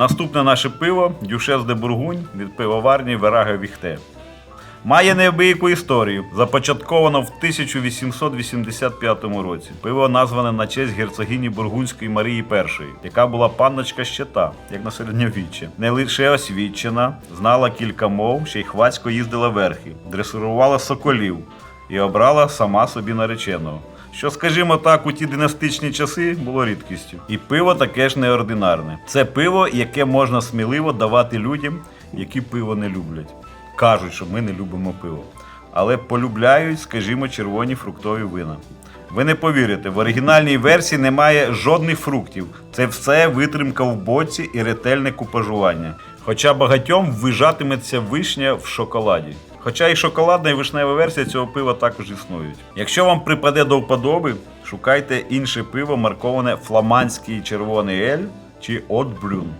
Наступне наше пиво Дюшес де Бургунь від пивоварні Вераге Віхте. Має неабияку історію. Започатковано в 1885 році. Пиво назване на честь герцогині Бургунської Марії І, яка була панночка щита, як на середньовіччя. Не лише освічена, знала кілька мов, ще й хвацько їздила верхи, дресирувала соколів і обрала сама собі нареченого. Що, скажімо так, у ті династичні часи було рідкістю. І пиво таке ж неординарне. Це пиво, яке можна сміливо давати людям, які пиво не люблять. Кажуть, що ми не любимо пиво. Але полюбляють, скажімо, червоні фруктові вина. Ви не повірите, в оригінальній версії немає жодних фруктів. Це все витримка в боці і ретельне купажування. Хоча багатьом ввижатиметься вишня в шоколаді. Хоча і шоколадна і вишнева версія цього пива також існують. Якщо вам припаде до вподоби, шукайте інше пиво, марковане фламандський червоний ель чи От Блюн.